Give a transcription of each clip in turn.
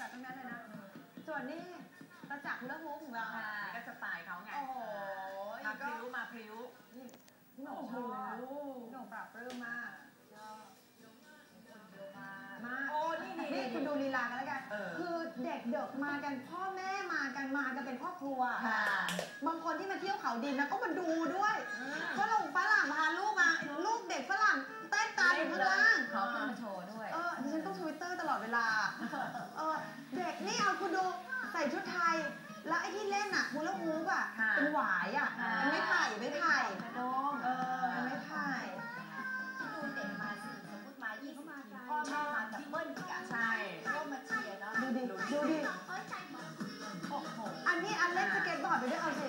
จัดทั้งนั้นเลยนะ ส่วนนี้ประจักษ์เรื่องฮูของเราค่ะนี่ก็สไตล์เขาไงโอ้โหมาพริ้วมาพริ้วพี่หนุ่มชอบพี่หนุ่มปรับปลื้มมากมากโอ้นี่นี่นี่คุณดูลีลากันแล้วกันเออคือเด็กเด็กมากันพ่อแม่มากันมากันเป็นครอบครัวค่ะบางคนที่มาเที่ยวเขาดินนะก็มาดูด้วยฝรั่งฝรั่งพาลูกมา ลูกเด็กฝรั่ง ส่ชุดไทย แล้วไอ้ที่เล่นอะฮูลาฮูปอะค่ะเป็นหวายอะอ่าเป็นไม่ไผ่ไม่ไผ่กระโดงเออเป็นไม่ไผ่ดูเด็กมาสิสมมติมายี่สิบทีพ่อแม่มาดับเบิ้ลอีกอะใช่ก็มาเชียร์เนาะดูดิดูดิโอ้โหอันนี้อันเล่นสเก็ตบอร์ดไปด้วยเอาสิ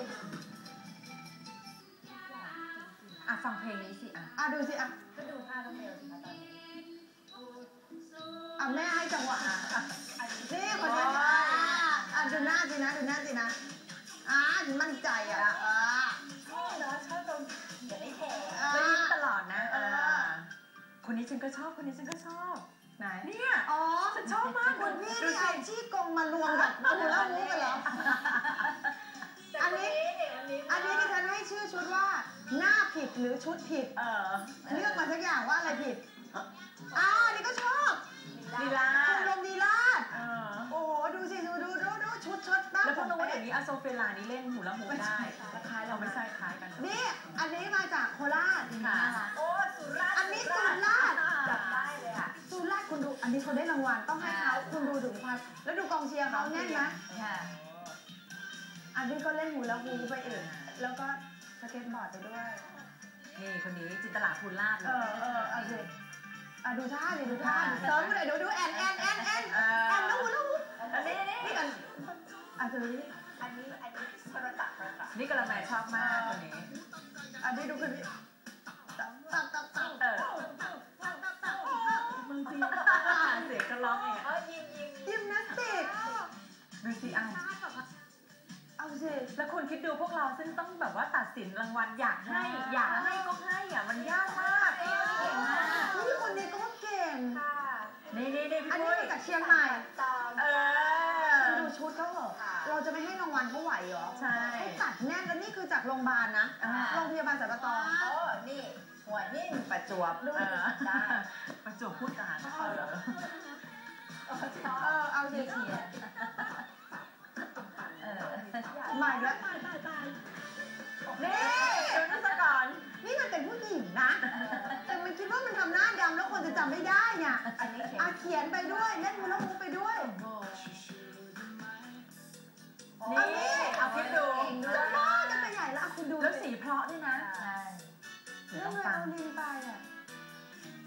อะฟังเพลงนี้สิอะอะดูสิอะก็ดูท่าน้องเบลสิคะตอนนี้อะแม่ให้จังหวะอะนี่คนนี้โอ้อะยอะดู หน้าสินะ ดูหน้าสินะ อะฉันมั่นใจอะอะชอบเนาะชอบตรงเขียนได้แถอะแล้วยิ้มตลอดนะเอเอออคนนี้ฉันก็ชอบ คนนี้ฉันก็ชอบ ไหน เนี่ย อ๋อฉันชอบมากคุณพี่ดูนี่สิเอาชี้กงมารวมกับฮูลาฮูปกันเหรอ อันนี้ อันนี้อันนี้ดิฉันให้ชื่อชุดว่า หน้าผิดหรือชุดผิด เออ เลือกมาสักอย่างว่าอะไรผิด อ้าวอันนี้ก็ชอบลีลาชมรมดีลา ชุดบ้างแล้วเพิ่งรู้ว่าอย่างนี้อาโซเฟลานี่เล่นหูละหูได้แล้วคล้ายเราไม่ใช่คล้ายกันนี่อันนี้มาจากโคราชค่ะโอ้สุราษฎร์อันนี้สุราษฎร์จับได้เลยอะสุราษฎร์คุณดูอันนี้เขาได้รางวัลต้องให้เขาคุณดูถึงความแล้วดูกองเชียร์เขาแน่นไหมค่ะอันนี้ก็เล่นหูละหูไปเองแล้วก็สเก็ตบอร์ดไปด้วยนี่คนนี้จินตลาภูลลาบเลเอยอเออเอาสิอะดูท่าดิดูท่าดิเสริมกูหน่อยดูดูแอนแอน นนี้อันนี้พระตักพระตักนี่กระแมชอบมากคนนี้ อันนี้ดูคนนี้ตับตับตับตับเออเสียงก็ร้องเองเออะอยิงยิงยิมนาสติกดูสิอะเอาสิแล้วคุณคิดดูพวกเราซึ่งต้องแบบว่าตัดสินรางวัลอยากให้อยากให้ก็ให้อะมันยากมากเก่งมากนี่คนนี้ก็เก่งค่ะนี่นี่นี่อันพี่นี้ปุ้ยมาจากเชียงใหม่ ราจะไม่ให้รางวัลเขาไหวเหรอใช่เขาจัดแน่นแล้วนี่คือจากโรงพยาบาลนะอ่าโรงพยาบาลสารตองโอ้นี่หัวนิ่มประจวบดูเออได้ประจวบพูดจานเออเออชอบเออเอาสิเชียร์เออใหม่แล้วนี่ดูนั่นซะก่อนนี่มันเป็นผู้หญิงนะ แต่มันคิดว่ามันทำหน้าดำแล้วคนจะจำไม่ได้เนี่ยอันนี้เขียนอาเขียนไปด้วยเล่นมูลมูไปด้วย นี่เอาคิดดูจะบ้ากันไปใหญ่แล้วอะคุณดูแล้วสีเพราะด้วยนะใช่เดี๋ยวแล้วองไงฟังเอาลินไปอะ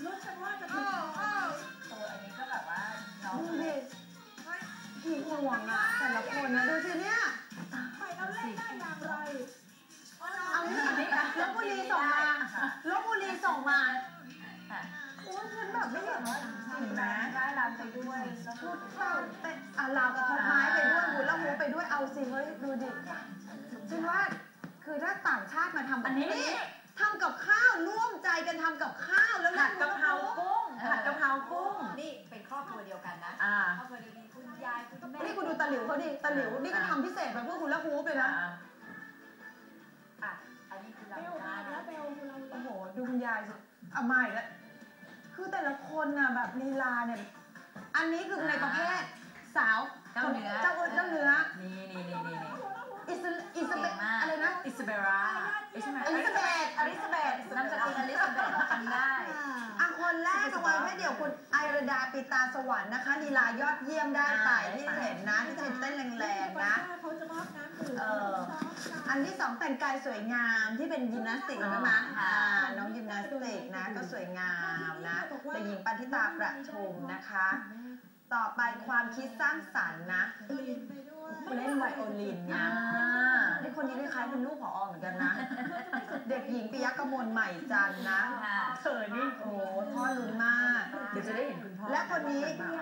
รู้ฉันว่าจะเป็นตัวอันนี้ก็แบบว่าน้องดูดิผีห่วงอะแต่ละคนนะดูสิเนี่ยดูสิเอานี่ลบบุรีส่งมาลบบุรีส่งมาโอ้ยฉันแบบไม่เห็นว่าเห็นไหมได้รำไปด้วยแล้วชุดเต่าเตะอะลาวกับ สิเฮ้ยดูดิฉันว่าคือถ้าต่างชาติมาทำอันนี้ทำกับข้าวร่วมใจกันทำกับข้าวแล้วผัดกะเพรากุ้งผัดกะเพรากุ้งนี่เป็นครอบครัวเดียวกันนะอ่าครอบครัวเดียวกันคุณยายคุณแม่นี่คุณดูตะหลิวเขาดิตะหลิวนี่ก็ทำพิเศษมาเพื่อคุณละหูเลยนะอะอันนี้คือรำได้นะโอ้โหดูคุณยายสิเอามาอีกแล้วคือแต่ละคนน่ะแบบลีลาเนี่ยอันนี้คือในประเภทสาว เจ้าเนื้อ เจ้าเจ้าเนื้อ นี่นี่นี่นี่นี่ อิสอิสเบ เก่งมาก อะไรนะ อิสเบราใช่ไหม อลิซาเบธ อลิซาเบธ นามสกุลอลิซาเบธจำได้ อะคนแรก เอาไว้แค่เดียวคุณไอรดาปิตาสวรรค์นะคะลีลายอดเยี่ยมได้ไปที่เห็นนะที่เห็นเต้นแรงๆนะเขาจะมอบน้ำดื่มเอออันที่สองแต่งกายสวยงามที่เป็นยิมนาสติกใช่ไหมอ่าน้องยิมนาสติกนะก็สวยงามนะเด็กหญิงปันธิตาประทุมนะคะ ต่อไปความคิดสร้างสรรค์นะลินไปด้วยเล่นไวโอลินอ่านะนี่คนนี้คล้ายๆเป็นลูกผอเหมือนกันนะ เด็กหญิงปิยะกมลใหม่จันทร์นะค่ะเธอนี่โอ้โหพ่อลุ้นมาก เดี๋ยวจะได้เห็นคุณพ่อและคนนี้แบบ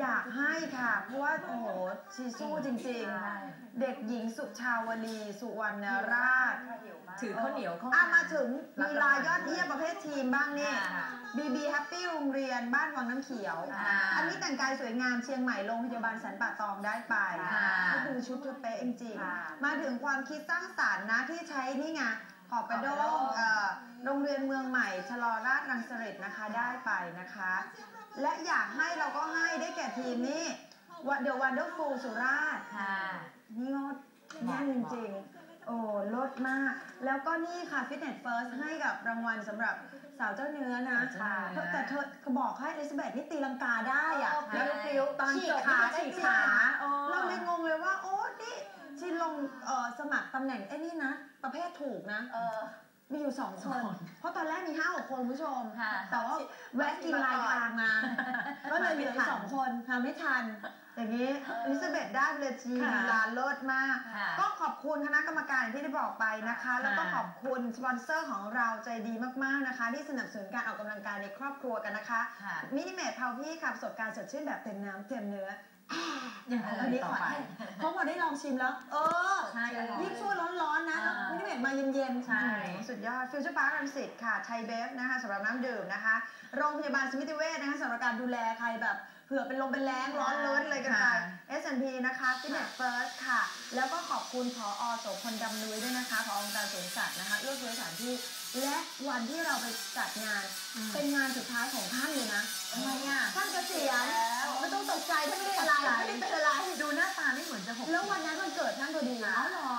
อยากให้ค่ะ เพราะว่าโอ้โหชีสู้จริง ๆ เด็กหญิงสุชาวลีสุวรรณราช ถือข้าวเหนียวเข้าอะมามาถึงมีลายยอดเยี่ยมประเภททีมบ้างนี่ค่ะบีบีแฮปปี้โรงเรียนบ้านวังน้ำเขียวค่ะอันนี้แต่งกายสวยงามเชียงใหม่โรงพยาบาลสันป่าตองได้ไปค่ะก็คือชุดเธอเป๊ะจริงค่ะๆมาถึงความคิดสร้างสรรค์นะที่ใช้นี่ไงขอบกระโดขอบกระโดงงเอ่อโรงเรียนเมืองใหม่ชะลอราชรังสฤษนะคะได้ไปนะคะ และอยากให้เราก็ให้ได้แก่ทีมนี้เดอะวันเดอร์ฟูลสุราษฎร์ค่ะนี่งดแน่นจริงๆ โอ้ลดมาก แล้วก็นี่ค่ะ Fitness First ให้กับรางวัลสำหรับสาวเจ้าเนื้อนะสาวเจ้าเนื้อแต่เธอเขาบอกให้อลิซาเบธนี่ตีลังกาได้อะเออแล้วพริ้วตอนฉีจกบขาได้ฉีกฉีกขาขาอ๋อเราเลยงงเลยว่า โอ้นี่ที่ลงเอ่อสมัครตำแหน่งไอ้นี่นะ ประเภทถูกนะ เออ มีอยู่สองคนสองคน เพราะตอนแรกมีห้าหกคนคุณผู้ชม ค่ะแต่ว่าแวะกินลายทางมา ก็เลยเหลือสองคนทำไม่ทัน อย่างนี้อลิซาเบธได้ไปเลยทีค่ะลีลาเลิศมากค่ะก็ขอบคุณคณะกรรมการที่ได้บอกไปนะคะ แล้วก็ค่ะขอบคุณสปอนเซอร์ของเราใจดีมากๆนะคะ ที่สนับสนุนการออกกำลังกายในครอบครัวกันนะคะค่ะมินิเมทพาวพี่ค่ะประสบการณ์สดชื่นแบบเต็มน้ำเต็มเนื้อ ยังไงอันนี้ต่ขออไปให้เพราะพอได้ลองชิมแล้ว เออใช่อร่อยยิ่งช่วยร้อนๆนะแล้วอ่ามินิเมทมาเย็นๆ ใช่โอ้โหสุดยอดฟิวเจอร์พาร์ครังสิตค่ะไทยเบฟนะคะสำหรับน้ำดื่มนะคะ โรงพยาบาลสมิติเวชนะคะสำหรับการดูแลใครแบบเผื่อเป็นลมเป็นแรงร้อนล้นเลยกันไปค่ะ S&P นะคะ Fitness First ค่ะ แล้วก็ขอบคุณพออโสพลดำนุ้ยด้วยนะคะพอองค์การสวนสัตว์นะคะเลือกเลือกสถานที่ และวันที่เราไปจัดงาน เป็นงานสุดท้ายของท่านเลยนะทำไมอะท่านเกษียณไม่ต้องตกใจท่านไม่ได้อะไรไม่ได้เป็นอะไรดูหน้าตาไม่เหมือนจะหกแล้ววันนั้นวันเกิดท่านพอดีอ๋อเหรอ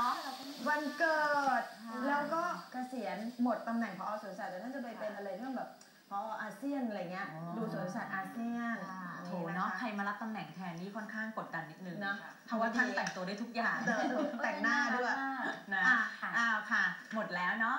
วันเกิดแล้วก็เกษียณหมดตำแหน่งพอสวนสัตว์แต่ท่านจะไปเป็นอะไรเรื่องแบบพออาเซียนอะไรเงี้ยอ๋อดูสวนสัตว์อาเซียนโถเนาะใครมารับตำแหน่งแทนนี่ค่อนข้างกดดันนิดนึงนะเพราะว่าท่านแต่งตัวได้ทุกอย่างเออแต่งหน้าด้วยนะอะอ้าวค่ะ หมดแล้วเนาะ